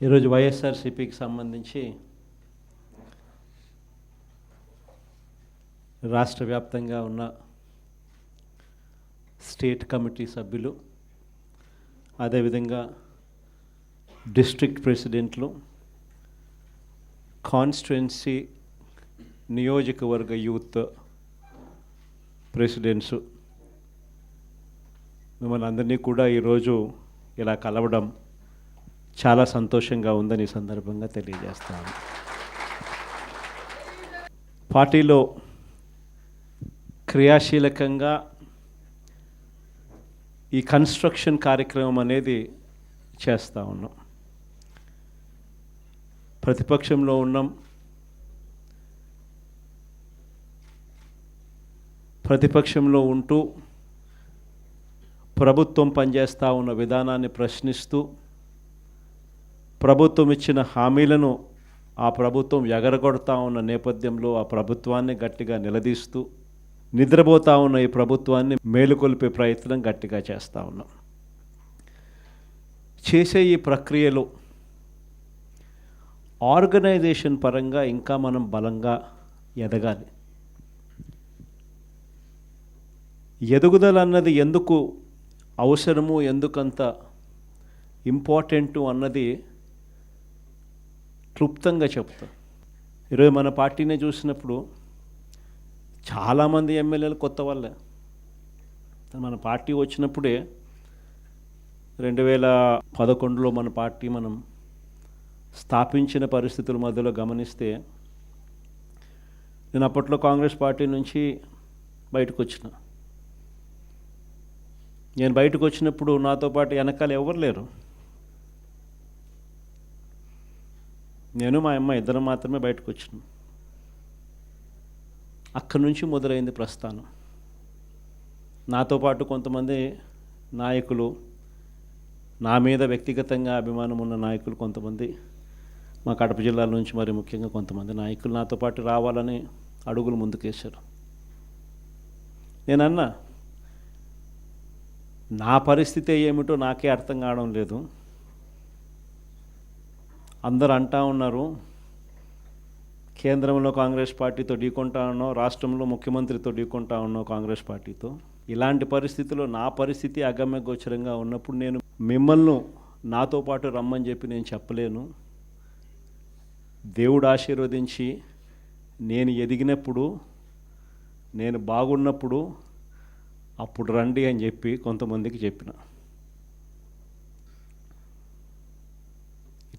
ఈరోజు వైఎస్ఆర్సిపికి సంబంధించి రాష్ట్ర వ్యాప్తంగా ఉన్న స్టేట్ కమిటీ సభ్యులు అదేవిధంగా డిస్ట్రిక్ట్ ప్రెసిడెంట్లు కాన్స్టిట్యున్సీ నియోజకవర్గ యూత్ ప్రెసిడెంట్స్ మిమ్మల్ని అందరినీ కూడా ఈరోజు ఇలా కలవడం చాలా సంతోషంగా ఉందని సందర్భంగా తెలియజేస్తాను. పార్టీలో క్రియాశీలకంగా ఈ కన్స్ట్రక్షన్ కార్యక్రమం అనేది చేస్తూ ఉన్నాం. ప్రతిపక్షంలో ఉన్నాం. ప్రతిపక్షంలో ఉంటూ ప్రభుత్వం పనిచేస్తూ ఉన్న విధానాన్ని ప్రశ్నిస్తూ ప్రభుత్వం ఇచ్చిన హామీలను ఆ ప్రభుత్వం ఎగరగొడతా ఉన్న నేపథ్యంలో ఆ ప్రభుత్వాన్ని గట్టిగా నిలదీస్తూ నిద్రపోతా ఉన్న ఈ ప్రభుత్వాన్ని మేలుకొల్పే ప్రయత్నం గట్టిగా చేస్తూ ఉన్నాం. చేసే ఈ ప్రక్రియలో ఆర్గనైజేషన్ పరంగా ఇంకా మనం బలంగా ఎదగాలి. ఎదుగుదల అన్నది ఎందుకు అవసరము ఎందుకంత ఇంపార్టెంటు అన్నది క్లుప్తంగా చెప్తా. ఈరోజు మన పార్టీనే చూసినప్పుడు చాలామంది ఎమ్మెల్యేలు కొత్త వాళ్ళే. మన పార్టీ వచ్చినప్పుడే రెండు వేల పదకొండులో మన పార్టీ మనం స్థాపించిన పరిస్థితుల మధ్యలో గమనిస్తే నేను అప్పట్లో కాంగ్రెస్ పార్టీ నుంచి బయటకు వచ్చిన. నేను బయటకు వచ్చినప్పుడు నాతో పాటు వెనకాల ఎవరు లేరు. నేను మా అమ్మ ఇద్దరం మాత్రమే బయటకు వచ్చినాం. అక్కడి నుంచి మొదలైంది ప్రస్థానం. నాతో పాటు కొంతమంది నాయకులు నా మీద వ్యక్తిగతంగా అభిమానం ఉన్న నాయకులు కొంతమంది మా కడప జిల్లాల నుంచి మరి ముఖ్యంగా కొంతమంది నాయకులు నాతో పాటు రావాలని అడుగులు ముందుకేశారు. నేనన్నా నా పరిస్థితి ఏమిటో నాకే అర్థం కావడం లేదు. అందరు అంటా ఉన్నారు కేంద్రంలో కాంగ్రెస్ పార్టీతో ఢీకొంటా ఉన్నావు రాష్ట్రంలో ముఖ్యమంత్రితో ఢీకొంటా ఉన్నావు కాంగ్రెస్ పార్టీతో. ఇలాంటి పరిస్థితుల్లో నా పరిస్థితి అగమ్య గోచరంగా ఉన్నప్పుడు నేను మిమ్మల్ని నాతో పాటు రమ్మని చెప్పి నేను చెప్పలేను. దేవుడు ఆశీర్వదించి నేను ఎదిగినప్పుడు నేను బాగున్నప్పుడు అప్పుడు రండి అని చెప్పి కొంతమందికి చెప్పిన.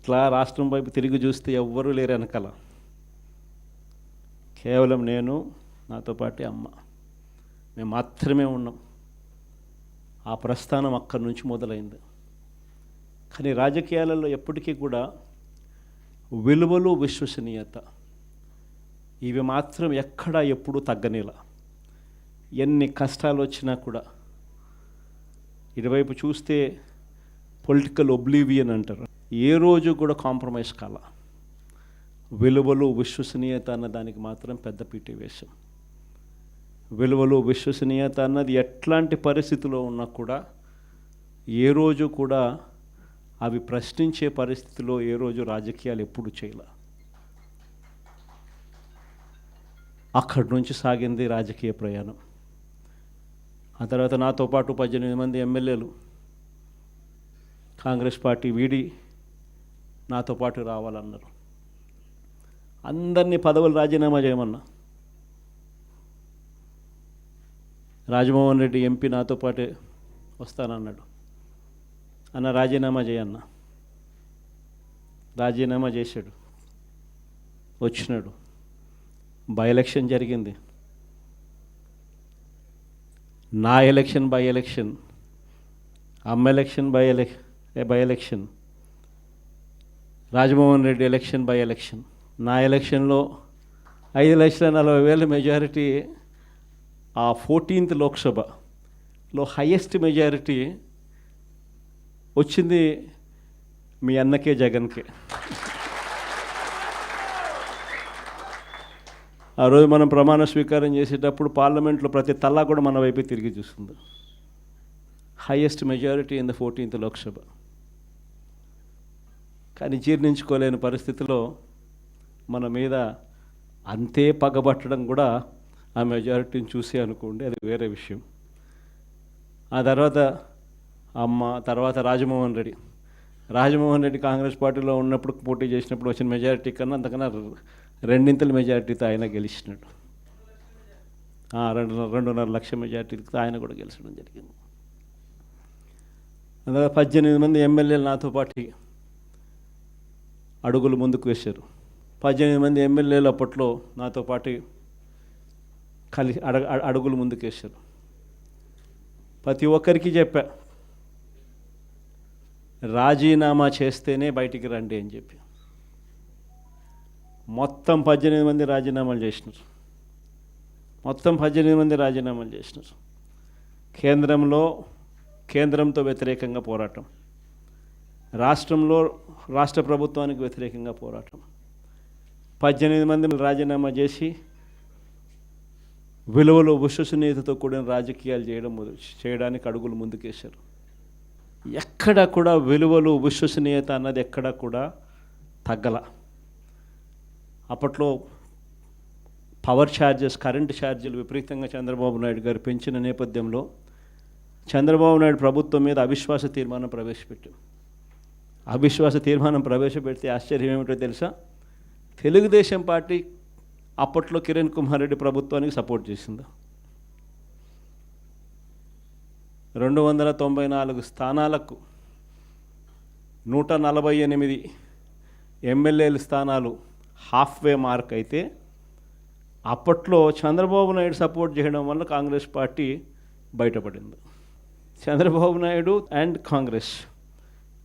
ఇట్లా రాష్ట్రం వైపు తిరిగి చూస్తే ఎవ్వరూ లేరు వెనకాల. కేవలం నేను నాతో పాటు అమ్మ. మేము మాత్రమే ఉన్నాం. ఆ ప్రస్థానం అక్కడి నుంచి మొదలైంది. కానీ రాజకీయాలలో ఎప్పటికీ కూడా విలువలు విశ్వసనీయత. ఇవి మాత్రం ఎక్కడా ఎప్పుడూ తగ్గనేలా. ఎన్ని కష్టాలు వచ్చినా కూడా ఇటువైపు చూస్తే పొలిటికల్ ఒబ్లీవియన్ అంటారు. ఏ రోజు కూడా కాంప్రమైజ్ కాల. విలువలు విశ్వసనీయత అన్న దానికి మాత్రం పెద్ద పీట వేశాం విలువలు విశ్వసనీయత అన్నది ఎట్లాంటి పరిస్థితిలో ఉన్నా కూడా ఏ రోజు కూడా అవి ప్రశ్నించే పరిస్థితిలో ఏ రోజు రాజకీయాలు ఎప్పుడు చేయాల. అక్కడి నుంచి సాగింది రాజకీయ ప్రయాణం. ఆ తర్వాత నాతో పాటు పద్దెనిమిది మంది ఎమ్మెల్యేలు. కాంగ్రెస్ పార్టీ వీడి నాతో పాటు రావాలన్నారు. అందరినీ పదవులు రాజీనామా చేయమన్నా. రాజమోహన్ రెడ్డి ఎంపీ నాతో పాటే వస్తానన్నాడు. అన్న రాజీనామా చేయన్న. రాజీనామా చేశాడు. వచ్చినాడు. బై ఎలక్షన్ జరిగింది. నా ఎలక్షన్ బై ఎలక్షన్. అమ్మ election by elec by election. Rajamohan Reddy election by election. నా ఎలక్షన్లో ఐదు లక్షల నలభై వేల మెజారిటీ ఆ ఫోర్టీన్త్ లోక్సభలో హయ్యెస్ట్ మెజారిటీ వచ్చింది మీ అన్నకే జగన్కే. ఆ రోజు మనం ప్రమాణ స్వీకారం చేసేటప్పుడు పార్లమెంట్లో ప్రతి తల్లా కూడా మన వైపే తిరిగి చూస్తుంది. Highest majority in the fourteenth Lok Sabha. కానీ జీర్ణించుకోలేని పరిస్థితిలో మన మీద అంతే పగబట్టడం కూడా ఆ మెజారిటీని చూసి అనుకోండి అది వేరే విషయం. ఆ తర్వాత అమ్మ తర్వాత రాజమోహన్ రెడ్డి. రాజమోహన్ రెడ్డి కాంగ్రెస్ పార్టీలో ఉన్నప్పుడు పోటీ చేసినప్పుడు వచ్చిన మెజారిటీ కన్నా అంతకన్నా రెండింతల మెజారిటీతో ఆయన గెలిచినాడు. రెండు రెండున్నర లక్ష మెజారిటీతో ఆయన కూడా గెలిచడం జరిగింది. అందులో పద్దెనిమిది మంది ఎమ్మెల్యేలు నాతో పాటు అడుగులు ముందుకు వేశారు. పద్దెనిమిది మంది ఎమ్మెల్యేలు అప్పట్లో నాతో పాటు కలిసి అడగ అడ- అడుగులు ముందుకు వేశారు. ప్రతి ఒక్కరికి చెప్పా రాజీనామా చేస్తేనే బయటికి రండి అని చెప్పి. మొత్తం పద్దెనిమిది మంది రాజీనామాలు చేసినారు. మొత్తం పద్దెనిమిది మంది రాజీనామాలు చేసినారు. కేంద్రంలో కేంద్రంతో వ్యతిరేకంగా పోరాటం. రాష్ట్రంలో రాష్ట్ర ప్రభుత్వానికి వ్యతిరేకంగా పోరాటం. పద్దెనిమిది మంది రాజీనామా చేసి విలువలు విశ్వసనీయతతో కూడిన రాజకీయాలు చేయడం మొదలు చేయడానికి అడుగులు ముందుకేశారు. ఎక్కడ కూడా విలువలు విశ్వసనీయత అన్నది ఎక్కడ కూడా తగ్గల. అప్పట్లో పవర్ ఛార్జెస్ కరెంటు ఛార్జీలు విపరీతంగా చంద్రబాబు నాయుడు గారు పెంచిన నేపథ్యంలో చంద్రబాబు నాయుడు ప్రభుత్వం మీద అవిశ్వాస తీర్మానం ప్రవేశపెట్టాం అవిశ్వాస తీర్మానం ప్రవేశపెడితే ఆశ్చర్యం ఏమిటో తెలుసా? తెలుగుదేశం పార్టీ అప్పట్లో కిరణ్ కుమార్ రెడ్డి ప్రభుత్వానికి సపోర్ట్ చేసింది. రెండు వందల తొంభై నాలుగు స్థానాలకు నూట నలభై ఎనిమిది ఎమ్మెల్యేల స్థానాలు హాఫ్ వే మార్క్ అయితే అప్పట్లో చంద్రబాబు నాయుడు సపోర్ట్ చేయడం వల్ల కాంగ్రెస్ పార్టీ బయటపడింది. Chandrababu Naidu and Congress.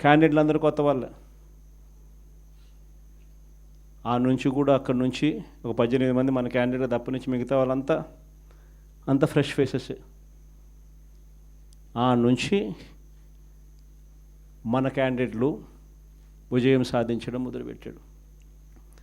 క్యాండిడేట్లు అందరూ కొత్త వాళ్ళే. ఆ నుంచి కూడా అక్కడ నుంచి ఒక పద్దెనిమిది మంది మన క్యాండిడేట్ తప్ప నుంచి మిగతా వాళ్ళంతా అంత ఫ్రెష్ ఫేసెస్. ఆ నుంచి మన క్యాండిడేట్లు విజయం సాధించడం మొదలుపెట్టాడు.